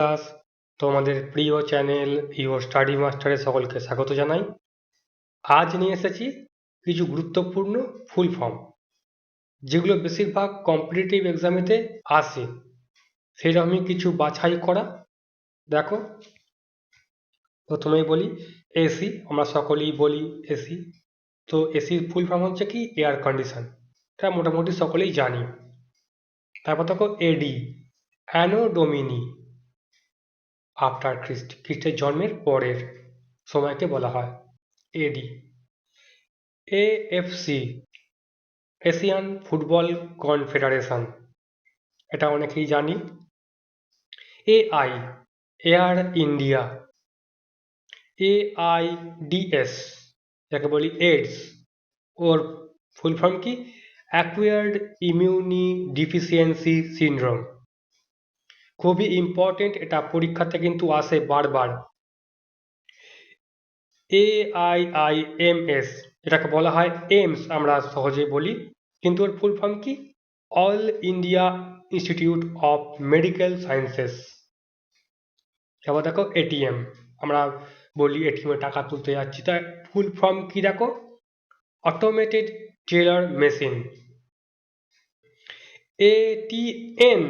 Class তোমাদের প্রিয় channel ইও স্টাডি মাস্টারে সকলকে স্বাগত জানাই। আজ নিয়ে এসেছি কিছু গুরুত্বপূর্ণ ফুল ফর্ম, যেগুলো বেশিরভাগ কম্পিটিটিভ এক্সামেতে আসে। সেরকমই কিছু বাছাই করা। দেখো, প্রথমেই বলি এসি আমরা সকলেই বলি এসি তো এসির ফুল ফর্ম হচ্ছে কি? এয়ার কন্ডিশন এটা মোটামুটি সকলেই জানি। তারপর দেখো এডি অ্যানো ডোমিনি আফটার খ্রিস্ট খ্রিস্টের জন্মের পরের সময়কে বলা হয় AD AFC Asian football confederation এটা অনেকেই জানি। AI Air India A I D S যাকে বলি এইডস ওর ফুল ফর্ম কি? অ্যাকুয়ার্ড ইমিউনি ডিফিসিয়েন্সি সিনড্রোম খুবই ইম্পর্টেন্ট এটা পরীক্ষাতে কিন্তু আসে বারবার। A I I M S এটাকে বলা হয় এমস আমরা সহজেই বলি। কিন্তু ওর ফুল ফর্ম কি? All India institute of medical sciences এবার দেখো এটিএম আমরা বলি এটিএমে টাকা তুলতে যাচ্ছি। তাই ফুল ফর্ম কি দেখো? Automated teller machine ATN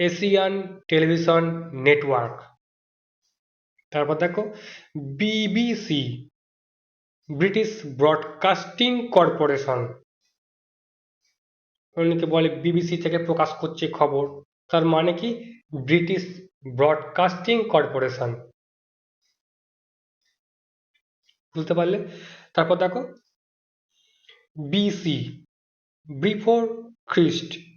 Asian television network. তারপর দেখো, বিবিসি, ব্রিটিশ ব্রডকাস্টিং কর্পোরেশন। অনেকে বলে বিবিসি থেকে প্রকাশ করছে খবর। তার মানে কি? British broadcasting corporation. বুঝতে পারলে? তারপর দেখো, বিসি, বিফোর খ্রিস্ট।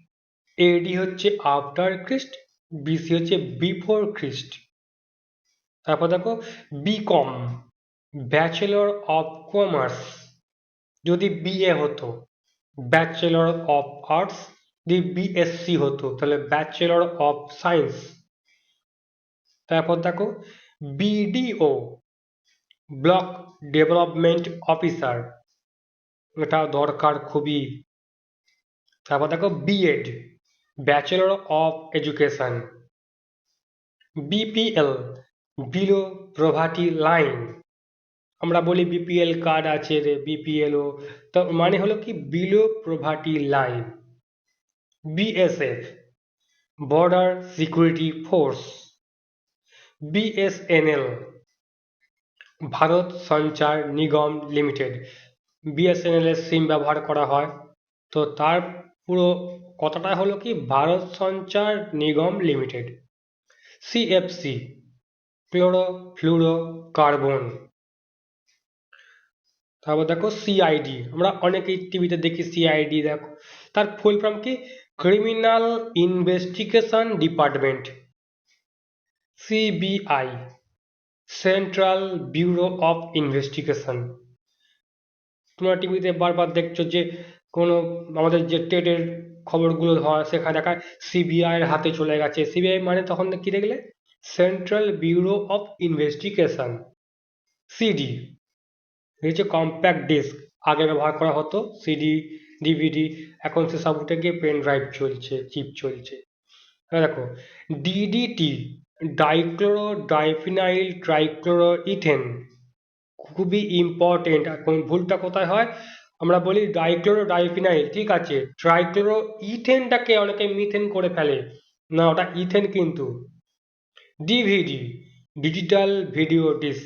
এডি হচ্ছে আফটার খ্রিস্ট বিসি হচ্ছে বিফোর খ্রিস্ট তারপর দেখো বিকম ব্যাচেলর অফ কমার্স যদি বিএ হতো ব্যাচেলর অফ আর্টস যদি বিএসসি হতো, তাহলে ব্যাচেলর অফ সায়েন্স তারপর দেখো বিডিও ব্লক ডেভেলপমেন্ট অফিসার এটা দরকার খুবই। তারপর দেখো BEd bachelor of education BPL below poverty line আমরা বলি বিপিএল কার্ড আছে রে বিপিএলও তো মানে হলো কি below poverty line BSF border security force BSNL Bharat Sanchar Nigam limited BSNL এর সিম ব্যবহার করা হয়। তো তার পুরো কথাটা হলো কি? Bharat Sanchar Nigam limited CFC chloro fluoro carbon তারপর দেখো সিআইডি আমরা অনেকেই টিভিতে দেখি সিআইডি দেখো। তার ফুল ফর্ম কি? Criminal investigation department CBI central bureau of investigation তোমরা টিভিতে বারবার দেখছ যে কোনো আমাদের যে টেটের খবরগুলো হয় সেখানে দেখায় সিবিআই এর হাতে চলে গেছে। সিবিআই মানে তখন কি দেখলে? Central bureau of investigation CD হচ্ছে কম্প্যাক্ট ডিস্ক আগে ব্যবহার করা হতো সিডি ডিভিডি এখন সে সব উঠে গিয়ে পেন ড্রাইভ চলছে চিপ চলছে। দেখো DDT dichloro diphenyl trichloro ethane খুবই ইম্পর্টেন্ট এখন ভুলটা কোথায় হয়? আমরা বলি ডাইক্লোরো ডাইফিনাইল ঠিক আছে? ট্রাইক্লোরো ইথেনটাকে অনেকে মিথেন করে ফেলে। না, ওটা ইথেন কিন্তু। DVD digital video disc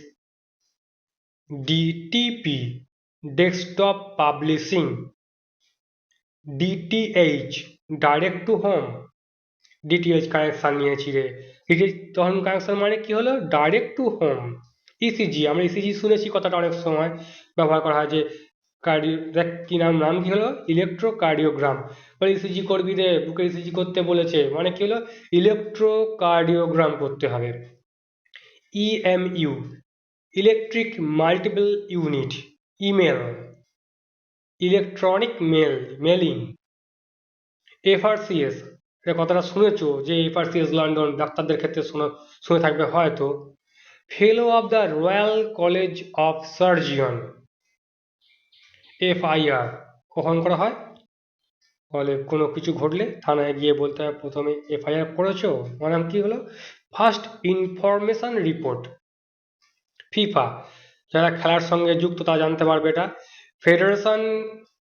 DTP desktop publishing DTH direct to home DTH connection নিয়েছি রে। ডিটিএইচ তখন কানেকশান মানে কি হলো? ডাইরেক্ট টু হোম ইসিজি আমরা ইসিজি শুনেছি কথাটা অনেক সময়। ব্যবহার করা হয় যে কার্ডিও দেখ কি নাম নাম কি হলো? ইলেকট্রো কার্ডিওগ্রাম বলে ইসিজি করবি রে, বুকে ইসিজি করতে বলেছে মানে কি হলো? ইলেকট্রো কার্ডিওগ্রাম করতে হবে। EMU electric multiple unit email electronic mail mailing FRCS এটা কথাটা শুনেছো যে এফআরসিএস লন্ডন ডাক্তারদের ক্ষেত্রে শোনা, শুনে থাকবে হয়তো। Fellow of the royal college of surgeon FIR কখন করা হয়? ফলে কোনো কিছু ঘটলে থানায় গিয়ে বলতে হবে, প্রথমে এফআইআর করেছ? আমার নাম কি হলো? First information report FIFA. যারা খেলার সঙ্গে যুক্ত তারা জানতে পারবে এটা। Federation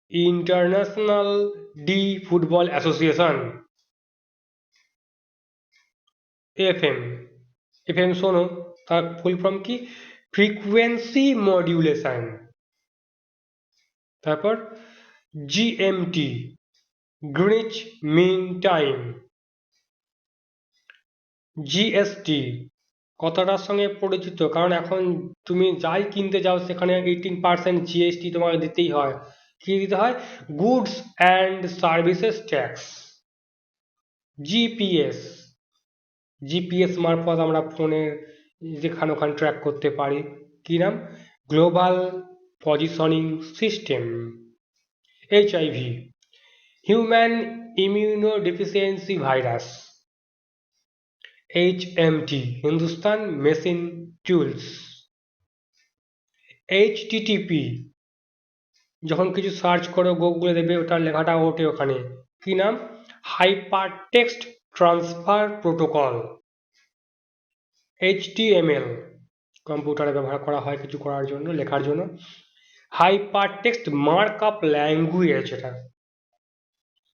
international de football association FM FM শোনো, তার ফুল ফর্ম কি? ফ্রিকুয়েন্সি মডিউলেশন তারপর GMT Greenwich mean time GST কথাটার সঙ্গে পরিচিত? কারণ এখন তুমি যাই কিনতে যাও, সেখানে এইটিন পার্সেন্ট জিএসটি তোমাকে দিতেই হয়। কি দিতে হয়? Goods and services tax GPS GPS মারফত আমরা ফোনের যেখানে ওখানে ট্র্যাক করতে পারি। কি নাম? Global positioning system HIV human immunodeficiency virus HMT Hindustan machine tools HTTP যখন কিছু সার্চ করো গুগলে দেবে ওটার লেখাটা ওঠে ওখানে। কি নাম? Hyper text transfer protocol HTML কম্পিউটারে ব্যবহার করা হয় কিছু করার জন্য, লেখার জন্য। মার্ক আপ ল্যাঙ্গুয়েজ এটা।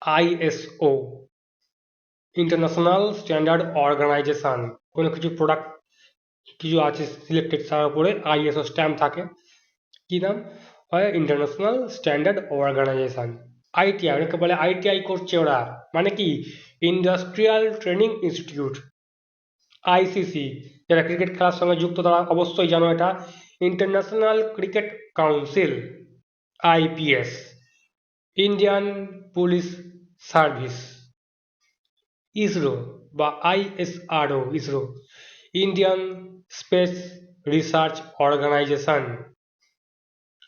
আইএসও ইন্টারন্যাশনাল স্ট্যান্ডার্ড অর্গানাইজেশন কোনো কিছু প্রোডাক্ট কিছু আছে সিলেক্টেড তার উপরে আইএসও স্ট্যাম্প থাকে। কি নাম? হয় ইন্টারন্যাশনাল স্ট্যান্ডার্ড অর্গানাইজেশন আইটিআই অনেকে বলে আইটিআই করছে ওরা। মানে কি? ইন্ডাস্ট্রিয়াল ট্রেনিং ইনস্টিটিউট আইসিসি যারা ক্রিকেট খেলার সঙ্গে যুক্ত তারা অবশ্যই জানো এটা। International cricket council IPS Indian police service ISRO বা I S R O ISRO Indian space research organisation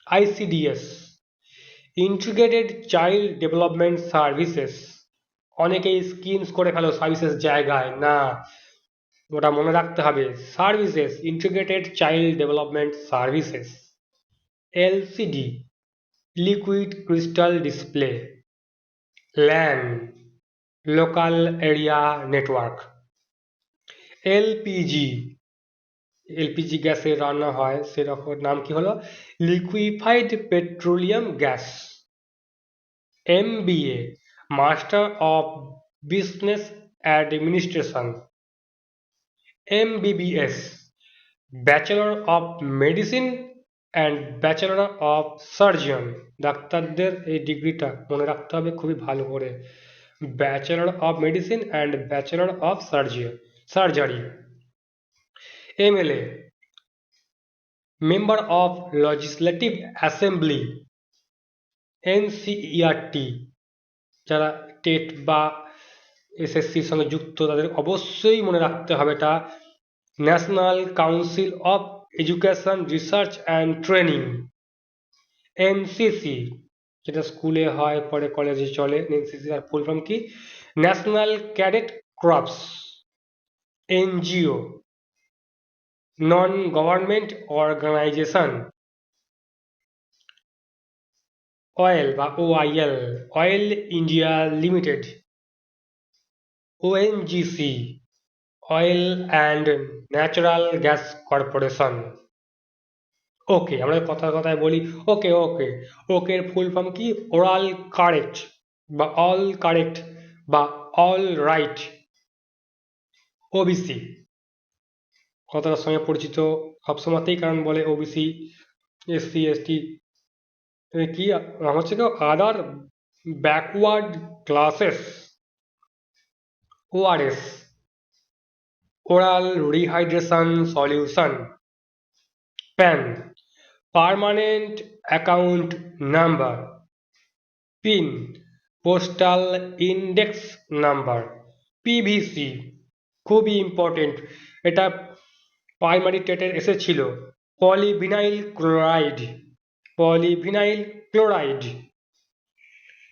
ICDS integrated child development services অনেকেই স্কিমস করে ফেলো সার্ভিসেস জায়গায়, না ওটা মনে রাখতে হবে services integrated child development services LCD liquid crystal display LAN local area network LPG LPG গ্যাসে রান্না হয়, সেরকম নাম কি হলো? Liquefied petroleum gas MBA master of business administration MBBS bachelor of medicine and bachelor of surgeon ডাক্তারদের এই ডিগ্রিটা মনে রাখতে হবে খুবই ভালো করে। Bachelor of medicine and bachelor of surgeon surgery MLA member of legislative assembly NCERT যারা টেট বা এসএসসির সঙ্গে যুক্ত তাদের অবশ্যই মনে রাখতে হবে এটা। National council of education research and training NCC যেটা স্কুলে হয়, পরে কলেজে চলে এনসিসি আর ফুল ফর্ম কি? National cadet corps NGO non government organisation oil বা OIL oil India limited ONGC oil and natural gas corporation okay আমরা কথা কথায় বলি okay okay okay full form কি? ওরাল কারেক্ট বা অল কারেক্ট বা অল রাইট ওবিসি কথাটার সঙ্গে পরিচিত সবসময়তেই কারণ বলে ওবিসি এসসি এসটি কি হচ্ছে কি? Other backward classes ORS oral rehydration solution PAN permanent account number PIN postal index number PVC খুবই ইম্পর্টেন্ট এটা প্রাইমারি টেটের এসেছিল। Polyvinyl chloride polyvinyl chloride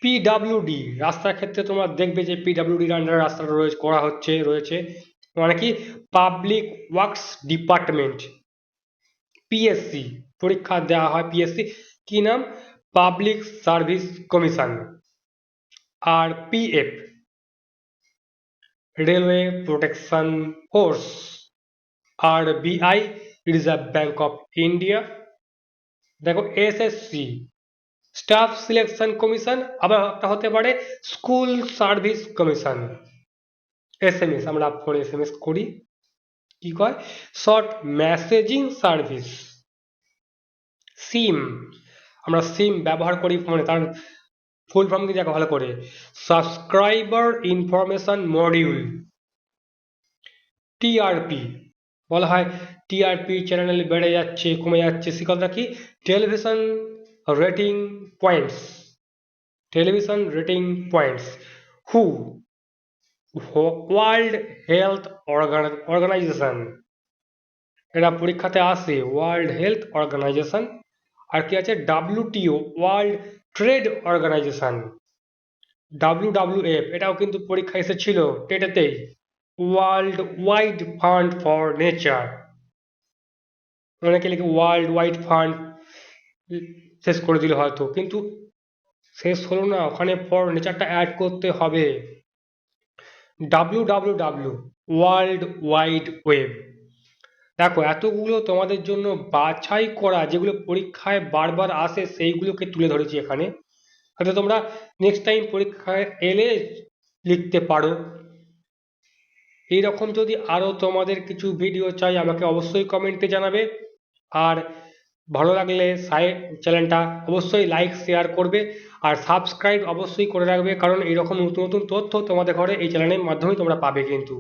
PWD রাস্তার ক্ষেত্রে তোমরা দেখবে যে পিডাব্লিউডির আন্ডারে রাস্তাটা রয়েছে, করা হচ্ছে, রয়েছে। মানে কি? পাবলিক ওয়ার্কস ডিপার্টমেন্ট পিএসসি পরীক্ষা দেওয়া হয় পিএসসি কি নাম? পাবলিক সার্ভিস কমিশন আর PF railway protection force R BI reserve bank of India দেখো এসএসসি স্টাফ সিলেকশন কমিশন আবার একটা হতে পারে স্কুল সার্ভিস কমিশন এসএমএস আমরা ফোনে এসএমএস করি। কি কয়? শর্ট মেসেজিং সার্ভিস সিম আমরা সিম ব্যবহার করি ফোনে তার ফুল ফর্ম দেখো ভালো করে। সাবস্ক্রাইবার ইনফরমেশন মডিউল টিআরপি বলা হয় টিআরপি চ্যানেল বেড়ে যাচ্ছে, কমে যাচ্ছে সে কথা কি? Television rating points television rating points হু ওয়ার্ল্ড হেলথ অর্গানাইজেশন এটা পরীক্ষাতে আসে ওয়ার্ল্ড হেলথ অর্গানাইজেশন আর কি আছে? WTO world trade organisation WWF এটাও কিন্তু পরীক্ষা এসেছিল টেটেতেই world wide fund for nature অনেকে লিখে ওয়ার্ল্ড ওয়াইড ফান্ড শেষ করে দিল হয়তো। কিন্তু শেষ হলো না, ওখানে ফর নেচারটা অ্যাড করতে হবে। W W W world wide web দেখো, এতগুলো তোমাদের জন্য বাছাই করা, যেগুলো পরীক্ষায় বারবার আসে, সেইগুলোকে তুলে ধরেছি এখানে। হয়তো তোমরা নেক্সট টাইম পরীক্ষায় এলে লিখতে পারো। এইরকম যদি আরও তোমাদের কিছু ভিডিও চাই, আমাকে অবশ্যই কমেন্টে জানাবে। আর ভালো লাগলে সাই চ্যানেলটা অবশ্যই লাইক শেয়ার করবে আর সাবস্ক্রাইব অবশ্যই করে রাখবে কারণ এইরকম নতুন নতুন তথ্য তোমাদের ঘরে এই চ্যানেলের মাধ্যমেই তোমরা পাবে কিন্তু।